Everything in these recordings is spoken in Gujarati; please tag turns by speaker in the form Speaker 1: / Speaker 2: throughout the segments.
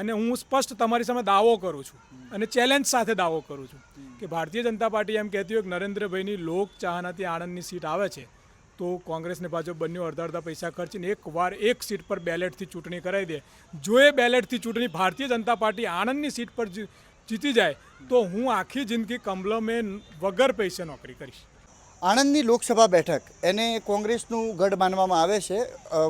Speaker 1: અને હું સ્પષ્ટ તમારી સામે દાવો કરું છું અને ચેલેન્જ સાથે દાવો કરું છું કે ભારતીય જનતા પાર્ટી એમ કહેતી હોય કે નરેન્દ્રભાઈની લોક ચાહનાથી આણંદની સીટ આવે છે, તો કોંગ્રેસને ભાજપ બંને અડધા અડધા પૈસા ખર્ચીને એક વાર એક સીટ પર બેલેટથી ચૂંટણી કરાવી દે. જો એ બેલેટથી ચૂંટણી ભારતીય જનતા પાર્ટી આણંદની સીટ પર જીતી જાય, તો હું આખી જિંદગી કમલમે વગર પૈસે નોકરી કરીશ.
Speaker 2: આણંદની લોકસભા બેઠક, એને કોંગ્રેસનું ગઢ માનવામાં આવે છે.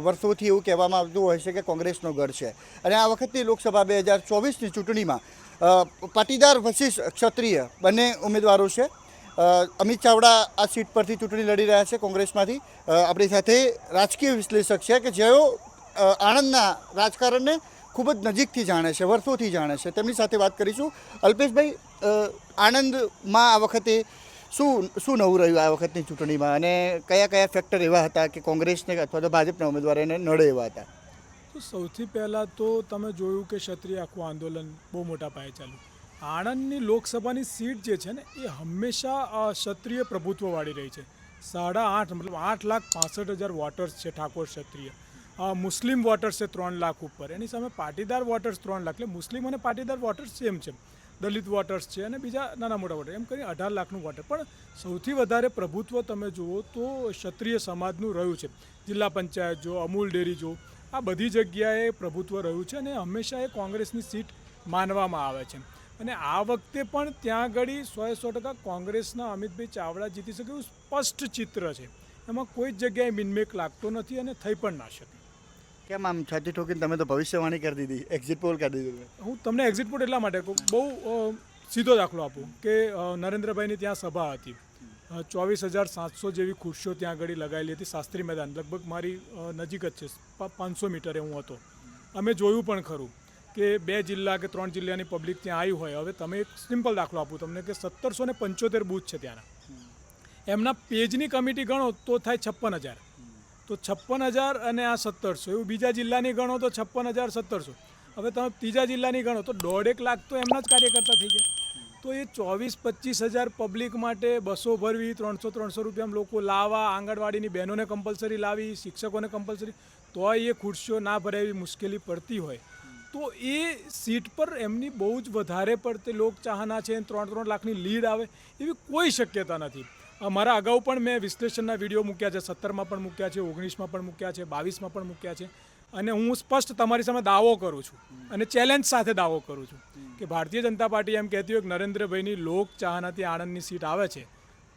Speaker 2: વર્ષોથી એવું કહેવામાં આવતું હોય છે કે કોંગ્રેસનો ગઢ છે. અને આ વખતની લોકસભા બે હજાર ચોવીસની ચૂંટણીમાં પાટીદાર વશિષ ક્ષત્રિય બંને ઉમેદવારો છે. અમિત ચાવડા આ સીટ પરથી ચૂંટણી લડી રહ્યા છે કોંગ્રેસમાંથી. આપણી સાથે રાજકીય વિશ્લેષક છે કે જેઓ આણંદના રાજકારણને ખૂબ જ નજીકથી જાણે છે વર્ષોથી જાણે છે. તેમની સાથે વાત કરીશું. અલ્પેશભાઈ આણંદમાં આ વખતે શું શું નવું રહ્યું આ વખતની ચૂંટણીમાં? અને કયા કયા ફેક્ટર એવા હતા કે કોંગ્રેસને અથવા તો ભાજપના ઉમેદવાર એને નડે એવા હતા?
Speaker 1: તો સૌથી પહેલાં તો તમે જોયું કે ક્ષત્રિય આખું આંદોલન બહુ મોટા પાયે ચાલ્યું. આણંદની લોકસભાની સીટ જે છે ને, એ હંમેશા ક્ષત્રિય પ્રભુત્વવાળી રહી છે. સાડા આઠ, મતલબ આઠ લાખ પાસઠ હજાર વોટર્સ છે ઠાકોર ક્ષત્રિય. મુસ્લિમ વોટર્સ છે ત્રણ લાખ ઉપર. એની સામે પાટીદાર વોટર્સ ત્રણ લાખ. એટલે મુસ્લિમ અને પાટીદાર વોટર્સ સેમ છે. દલિત વોટર્સ છે અને બીજા નાના મોટા વોટર એમ કરીને અઢાર લાખનું વોટર પણ સૌથી વધારે પ્રભુત્વ તમે જુઓ તો ક્ષત્રિય સમાજનું રહ્યું છે. જિલ્લા પંચાયત જો, અમૂલ ડેરી જો, આ બધી જગ્યાએ પ્રભુત્વ રહ્યું છે અને હંમેશા એ કોંગ્રેસની સીટ માનવામાં આવે છે. અને આ વખતે પણ ત્યાં આગળ સો સો ટકા કોંગ્રેસના અમિતભાઈ ચાવડા જીતી શકે એવું સ્પષ્ટ ચિત્ર છે. એમાં કોઈ જ જગ્યાએ મિનમેક લાગતો નથી અને થઈ પણ ના શકે.
Speaker 2: કેમ આમ છાતી ઠોકીને તમે તો ભવિષ્યવાણી કરી દીધી એક્ઝિટ પોલ કરી દીધું
Speaker 1: હું તમને એક્ઝિટ પોલ એટલા માટે બહુ સીધો દાખલો આપું કે નરેન્દ્રભાઈની ત્યાં સભા હતી. ચોવીસ હજાર સાતસો જેવી ખુરશીઓ ત્યાં આગળ લગાવેલી હતી, શાસ્ત્રી મેદાન. લગભગ મારી નજીક જ છે પાંચસો મીટરે હું હતો. અમે જોયું પણ ખરું કે બે જિલ્લા કે ત્રણ જિલ્લાની પબ્લિક ત્યાં આવી હોય. હવે તમે એક સિમ્પલ દાખલો આપું તમને કે સત્તરસો ને પંચોતેર બૂથ છે ત્યાંના. એમના પેજની કમિટી ગણો તો થાય છપ્પન હજાર. તો છપ્પન હજાર અને આ સત્તરસો. એવું બીજા જિલ્લાની ગણો તો છપ્પન હજાર સત્તરસો. હવે તમે ત્રીજા જિલ્લાની ગણો તો દોઢેક લાખ તો એમના જ કાર્યકર્તા થઈ ગયા. તો એ ચોવીસ પચીસ હજાર પબ્લિક માટે બસો ભરવી, ત્રણસો ત્રણસો રૂપિયા લોકો લાવવા, આંગણવાડીની બહેનોને કમ્પલસરી લાવી, શિક્ષકોને કમ્પલસરી તોય એ ખુરશીઓ ના ભરાય એવી મુશ્કેલી પડતી હોય. તો એ સીટ પર એમની બહુ જ વધારે પડતી લોક ચાહના છે, ત્રણ ત્રણ લાખની લીડ આવે એવી કોઈ શક્યતા નથી. મારા અગાઉ પણ મેં વિશ્લેષણના વીડિયો મૂક્યા છે, સત્તરમાં પણ મૂક્યા છે, ઓગણીસમાં પણ મૂક્યા છે, બાવીસમાં પણ મૂક્યા છે અને હું સ્પષ્ટ તમારી સામે દાવો કરું છું અને ચેલેન્જ સાથે દાવો કરું છું કે ભારતીય જનતા પાર્ટી એમ કહેતી હોય કે નરેન્દ્રભાઈની લોક ચાહનાથી આણંદની સીટ આવે છે,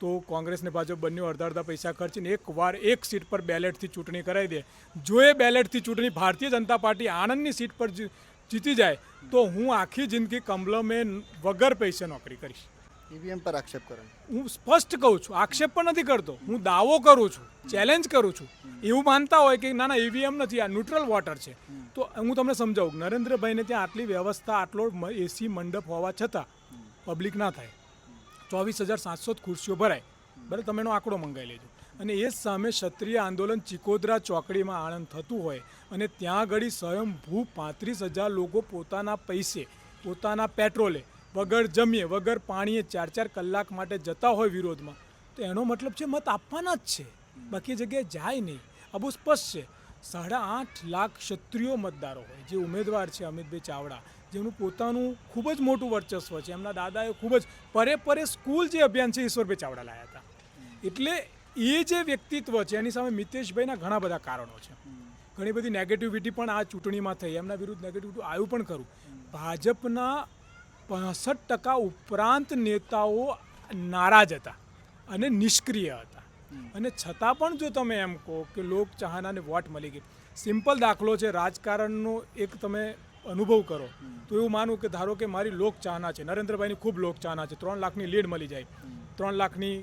Speaker 1: તો કોંગ્રેસ ને ભાજપ બંને અડધા અડધા પૈસા ખર્ચીને એક વાર એક સીટ પર બેલેટથી ચૂંટણી કરાવી દે. જો એ બેલેટથી ચૂંટણી ભારતીય જનતા પાર્ટી આણંદની સીટ પર જીતી જાય, તો હું આખી જિંદગી કમલમે વગર પૈસે નોકરી કરીશ.
Speaker 2: ઈવીએમ પર આક્ષેપ કરો.
Speaker 1: હું સ્પષ્ટ કહું છું, આક્ષેપ પણ નથી કરતો. હું દાવો કરું છું ચેલેન્જ કરું છું. એવું માનતા હોય કે ના ના, ઈવીએમ નથી, આ ન્યુટ્રલ વોટર છે. તો હું તમને સમજાવું, નરેન્દ્રભાઈને ત્યાં આટલી વ્યવસ્થા, આટલો એસી મંડપ હોવા છતાં પબ્લિક ના થાય. ચોવીસ હજાર સાતસો ખુરશીઓ ભરાય. બરાબર તમે એનો આંકડો મંગાવી લેજો. અને એ સામે ક્ષત્રિય આંદોલન ચિકોદરા ચોકડીમાં આણંદ થતું હોય અને ત્યાં આગળ સ્વયંભૂ પાંત્રીસ હજાર લોકો પોતાના પૈસે, પોતાના પેટ્રોલે વગર જમીએ, વગર પાણીએ ચાર ચાર કલાક માટે જતા હોય વિરોધમાં, તો એનો મતલબ છે મત આપવાના જ છે. બાકી જગ્યાએ જાય નહીં. આ બહુ સ્પષ્ટ છે. સાડા આઠ લાખ ક્ષત્રિયો મતદારો હોય, જે ઉમેદવાર છે અમિતભાઈ ચાવડા, જેમનું પોતાનું ખૂબ જ મોટું વર્ચસ્વ છે. એમના દાદાએ ખૂબ જ પરે પરે સ્કૂલ જે અભિયાન છે, ઈશ્વરભાઈ ચાવડા લાયા હતા. એટલે એ જે વ્યક્તિત્વ છે, એની સામે મિતેશભાઈના ઘણા બધા કારણો છે. ઘણી બધી નેગેટિવિટી પણ આ ચૂંટણીમાં થઈ. એમના વિરુદ્ધ નેગેટિવિટી આવ્યું પણ ખરું. ભાજપના પાસઠ ટકા ઉપરાંત નેતાઓ નારાજ હતા અને નિષ્ક્રિય હતા. અને છતાં પણ જો તમે એમ કહો કે લોક ચાહનાને વોટ મળી ગઈ સિમ્પલ દાખલો છે રાજકારણનો એક તમે અનુભવ કરો તો એવું માનું કે ધારો કે મારી લોક ચાહના છે નરેન્દ્રભાઈની ખૂબ લોક ચાહના છે ત્રણ લાખની લીડ મળી જાય. ત્રણ લાખની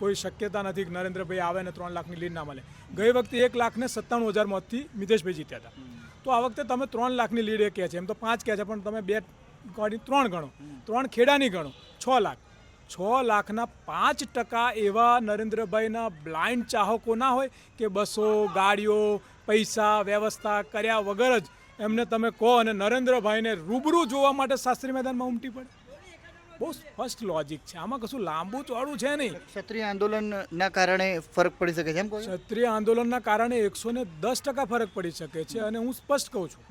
Speaker 1: કોઈ શક્યતા નથી કે નરેન્દ્રભાઈ આવે ને ત્રણ લાખની લીડ ના મળે. ગઈ વખતે એક લાખને સત્તાણું હજાર મતથી મિતેશભાઈ જીત્યા હતા. તો આ વખતે તમે ત્રણ લાખની લીડ એ કહે છે એમ તો પાંચ કહે છે પણ તમે બે ગાડી ત્રણ ગણો ત્રણ ખેડાની ગણો છ લાખ. છ લાખના પાંચ ટકા એવા નરેન્દ્રભાઈના બ્લાઇન્ડ ચાહકો ના હોય કે બસો ગાડીઓ પૈસા વ્યવસ્થા કર્યા વગર જ એમને તમે કહો અને નરેન્દ્રભાઈને રૂબરૂ જોવા માટે શાસ્ત્રી મેદાનમાં ઉમટી પડે. બહુ સ્પષ્ટ લોજિક છે. આમાં કશું લાંબુ ચોડું છે નહીં.
Speaker 2: ક્ષત્રિય આંદોલનના કારણે ફરક પડી શકે છો?
Speaker 1: ક્ષત્રિય આંદોલનના કારણે એકસો ને દસ ટકા ફરક પડી શકે છે અને હું સ્પષ્ટ કહું છું.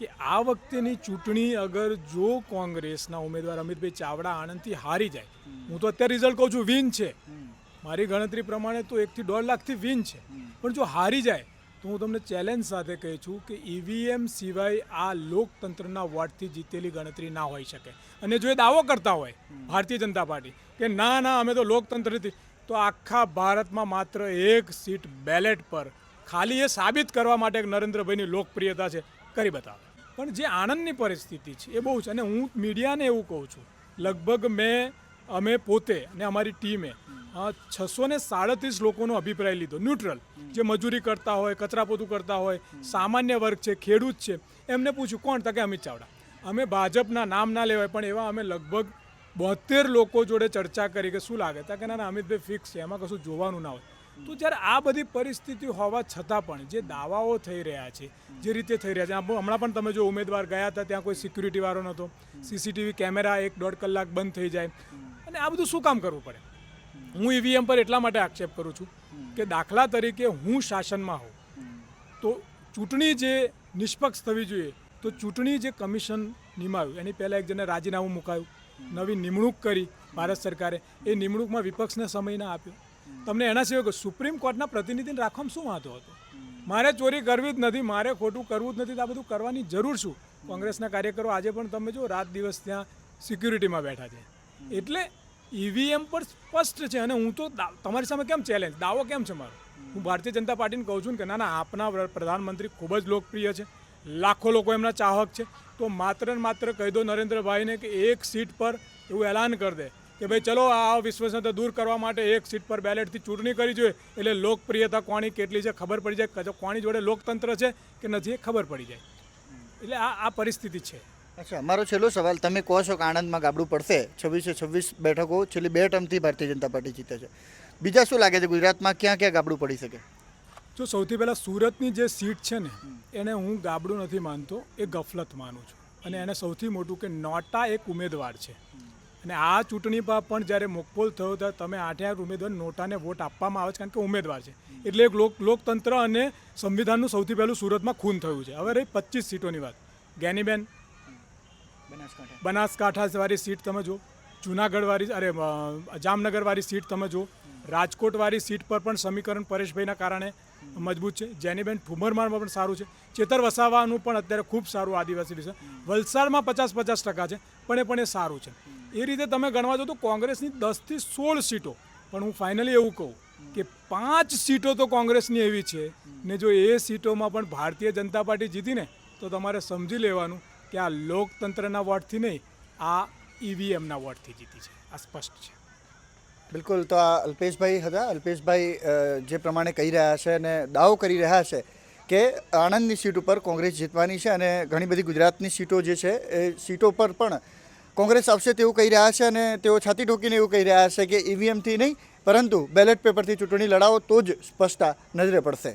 Speaker 1: કે આ વખતેની ચૂંટણી અગર જો કોંગ્રેસના ઉમેદવાર અમિતભાઈ ચાવડા આણંદથી હારી જાય, હું તો અત્યારે રિઝલ્ટ કહું છું વિન છે. મારી ગણતરી પ્રમાણે તો એકથી દોઢ લાખથી વિન છે. પણ જો હારી જાય, તો હું તમને ચેલેન્જ સાથે કહી છું કે ઈવીએમ સિવાય આ લોકતંત્રના વોટથી જીતેલી ગણતરી ના હોઈ શકે. અને જો એ દાવો કરતા હોય ભારતીય જનતા પાર્ટી કે ના ના, અમે તો લોકતંત્રથી તો આખા ભારતમાં માત્ર એક સીટ બેલેટ પર ખાલી એ સાબિત કરવા માટે નરેન્દ્રભાઈની લોકપ્રિયતા છે. કરી બતાવે. પણ જે આણંદની પરિસ્થિતિ છે એ બહુ છે. અને હું મીડિયાને એવું કહું છું, લગભગ મેં, અમે પોતે અને અમારી ટીમે છસો ને સાડત્રીસ લોકોનો અભિપ્રાય લીધો. ન્યુટ્રલ. જે મજૂરી કરતા હોય, કચરાપોતું કરતા હોય, સામાન્ય વર્ગ છે, ખેડૂત છે, એમને પૂછ્યું, કોણ તકે અમિત ચાવડા? અમે ભાજપના નામ ના લેવાય, પણ એવા અમે લગભગ બોતેર લોકો જોડે ચર્ચા કરી કે શું લાગે? તા કે, ના અમિતભાઈ ફિક્સ છે. એમાં કશું જોવાનું ના હોય. તો જ્યારે આ બધી પરિસ્થિતિ હોવા છતાં પણ જે દાવાઓ થઈ રહ્યા છે, જે રીતે થઈ રહ્યા છે હમણાં પણ તમે જો ઉમેદવાર ગયા હતા, ત્યાં કોઈ સિક્યુરિટી વાળો નહોતો. સીસીટીવી કેમેરા એક દોઢ કલાક બંધ થઈ જાય. અને આ બધું શું કામ કરવું પડે? હું ઈવીએમ પર એટલા માટે આક્ષેપ કરું છું કે દાખલા તરીકે હું શાસનમાં હોઉં, તો ચૂંટણી જે નિષ્પક્ષ થવી જોઈએ, તો ચૂંટણી જે કમિશન નિમાયું એની પહેલાં એક જણે રાજીનામું મુકાયું, નવી નિમણૂક કરી ભારત સરકારે. એ નિમણૂકમાં વિપક્ષને સમય ના આપ્યો. તમને એના સિવાય સુપ્રીમ કોર્ટના પ્રતિનિધિને રાખવામાં શું વાંધો હતો? મારે ચોરી કરવી જ નથી, મારે ખોટું કરવું જ નથી આ બધું કરવાની જરૂર શું? કોંગ્રેસના કાર્યકરો આજે પણ તમે જો રાત દિવસ ત્યાં સિક્યુરિટીમાં બેઠા છે. એટલે ઈવીએમ પર સ્પષ્ટ છે અને હું તો તમારી સામે કેમ ચેલેન્જ? દાવો કેમ છે મારો? હું ભારતીય જનતા પાર્ટીને કહું છું કે ના ના, આપના પ્રધાનમંત્રી ખૂબ જ લોકપ્રિય છે. લાખો લોકો એમના ચાહક છે. તો માત્ર ને માત્ર કહી દો નરેન્દ્રભાઈને કે એક સીટ પર એવું એલાન કરી દે. કે ભાઈ ચલો આ વિશ્વસનીયતા દૂર કરવા માટે એક સીટ પર બેલેટથી ચૂંટણી કરી જોઈએ. એટલે લોકપ્રિયતા કોની કેટલી છે ખબર પડી જાય. કોની જોડે લોકતંત્ર છે કે નથી એ ખબર પડી જાય. એટલે આ આ પરિસ્થિતિ છે.
Speaker 2: અચ્છા મારો છેલ્લો સવાલ તમે કહો છો કે આણંદમાં ગાબડું પડશે. છવ્વીસે છવ્વીસ બેઠકો છેલ્લી બે ટર્મથી ભારતીય જનતા પાર્ટી જીતે છે. બીજા શું લાગે છે ગુજરાતમાં ક્યાં ક્યાં ગાબડું પડી શકે?
Speaker 1: જો સૌથી પહેલાં સુરતની જે સીટ છે ને એને હું ગાબડું નથી માનતો એ ગફલત માનું છું. અને એને સૌથી મોટું કે નોટા એક ઉમેદવાર છે. અને આ ચૂંટણીમાં પણ જ્યારે મોકપોલ થયો ત્યારે તમે આઠે આઠ ઉમેદવાર નોટાને વોટ આપવામાં આવે છે કારણ કે ઉમેદવાર છે. એટલે એક લોક લોકતંત્ર અને સંવિધાનનું સૌથી પહેલું સુરતમાં ખૂન થયું છે. હવે રહી પચીસ સીટોની વાત. જ્ઞાનીબેન
Speaker 2: બનાસકાંઠા.
Speaker 1: બનાસકાંઠાવાળી સીટ તમે જો જુનાગઢવાળી અરે જામનગરવાળી સીટ તમે જો રાજકોટવાળી સીટ પર પણ સમીકરણ પરેશભાઈના કારણે મજબૂત છે. જેનીબેન ઠુમરમાળમાં પણ સારું છે. ચેતર વસાવાનું પણ અત્યારે ખૂબ સારું આદિવાસી વિશે વલસાડમાં પચાસ પચાસ ટકા છે પણ એ પણ એ સારું છે. એ રીતે તમે ગણવા જાઓ તો કોંગ્રેસની દસથી સોળ સીટો. પણ હું ફાઇનલી એવું કહું કે પાંચ સીટો તો કોંગ્રેસની એવી છે ને જો એ સીટોમાં પણ ભારતીય જનતા પાર્ટી જીતીને તો તમારે સમજી લેવાનું કે આ લોકતંત્રના વોટથી નહીં, આ ઈવીએમના વોટથી જીતી છે. આ સ્પષ્ટ છે.
Speaker 2: બિલકુલ, તો આ અલ્પેશભાઈ હતા. અલ્પેશભાઈ જે પ્રમાણે કહી રહ્યા છે અને દાવો કરી રહ્યા છે કે આણંદની સીટ ઉપર કોંગ્રેસ જીતવાની છે અને ઘણી બધી ગુજરાતની સીટો જે છે, એ સીટો પર પણ કોંગ્રેસ આવશે તેવું કહી રહ્યા છે અને તેઓ છાતી ઢોકીને એવું કહી રહ્યા છે કે ઈવીએમથી નહીં, પરંતુ બેલેટ પેપરથી ચૂંટણી લડાવો તો જ સ્પષ્ટતા નજરે પડશે.